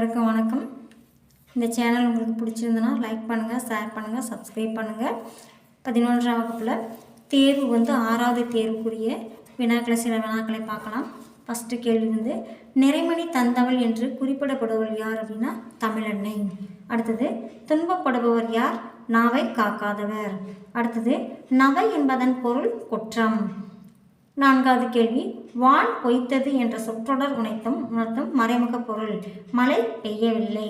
அனைவருக்கும் வணக்கம். இந்த சேனல் உங்களுக்கு பிடிச்சிருந்ததுன்னா லைக் பண்ணுங்கள் ஷேர் பண்ணுங்கள் சப்ஸ்கிரைப் பண்ணுங்கள் பதினொன்றாம் வகுப்பில் தேர்வு வந்து ஆறாவது தேர்வுக்குரிய வினாக்களை சில வினாக்களை பார்க்கலாம். ஃபஸ்ட்டு கேள்வி வந்து நிறைமணி தந்தவள் என்று குறிப்பிடப்படுபவர் யார்? அப்படின்னா தமிழன்னை அடுத்தது துன்பப்படுபவர் யார்? நாவை காக்காதவர். அடுத்தது நவை என்பதன் பொருள் குற்றம். நான்காவது கேள்வி வான் பொய்த்தது என்ற சொற்றொடர் உணைத்தும் உணர்த்தும் மறைமுக பொருள் மழை பெய்யவில்லை.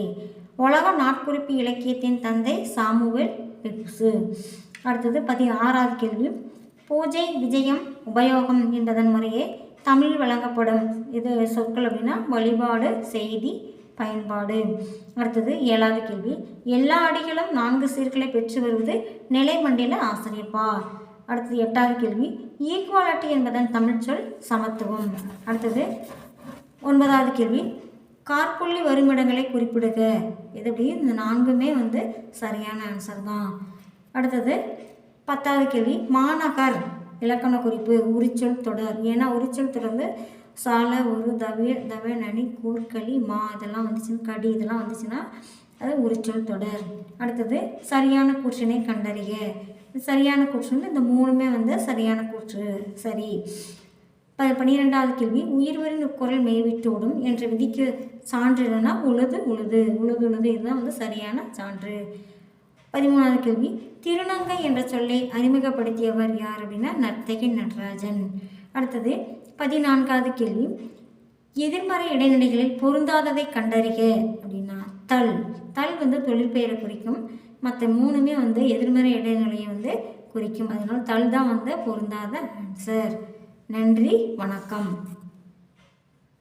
உலக நாட்குறிப்பு இலக்கியத்தின் தந்தை சாமுவேல் பிப்சு அடுத்தது பதி ஆறாவது கேள்வி பூஜை விஜயம் உபயோகம் என்பதன் முறையே தமிழ் வழங்கப்படும். இது சொற்கள் அப்படின்னா வழிபாடு செய்தி பயன்பாடு. அடுத்தது ஏழாவது கேள்வி எல்லா அடிகளும் நான்கு சீர்களை பெற்று வருவது நிலைமண்டில ஆசிரியப்பா? அடுத்தது எட்டாவது கேள்வி. ஈக்குவாலிட்டி என்பதன் தமிழ்ச்சொல் சமத்துவம். அடுத்தது ஒன்பதாவது கேள்வி. கார்புள்ளி வருமிடங்களை குறிப்பிடுக. இது எப்படி? இந்த நான்குமே வந்து சரியான ஆன்சர் தான். அடுத்தது பத்தாவது கேள்வி. மாநகர் இலக்கண குறிப்பு உரிச்சொல் தொடர். ஏன்னா உரிச்சொல் தொடர் வந்து சால ஒரு தவிய தவ நனி கூர்க்களி மா இதெல்லாம் வந்துச்சுன்னா கடி இதெல்லாம் வந்துச்சுன்னா அது உரிச்சொல் தொடர். அடுத்தது சரியான கூற்றினை கண்டறிய சரியான கூற்று இந்த மூணுமே வந்து சரியான கூற்று. சரி. ப பன்னிரெண்டாவது கேள்வி உயிர்வரின் குரல் மெய்விட்டோடும் என்ற விதிக்கு சான்று என்னன்னா உழுது உழுது. உழுது உழுது இதுதான் வந்து சரியான சான்று. பதிமூணாவது கேள்வி திருநங்கை என்ற சொல்லை அறிமுகப்படுத்தியவர் யார் அப்படின்னா நர்த்தகி நடராஜன். அடுத்தது பதினான்காவது கேள்வி எதிர்மறை இடைநிலைகளில் பொருந்தாததை கண்டறிக அப்படின்னா தல். தல் வந்து தொழிற்பெயரை குறிக்கும். மற்ற மூணுமே வந்து எதிர்மறை இடைநிலையை வந்து குறிக்கும். அதனால் தல் தான் வந்து பொருந்தாத ஆன்சர் நன்றி வணக்கம்.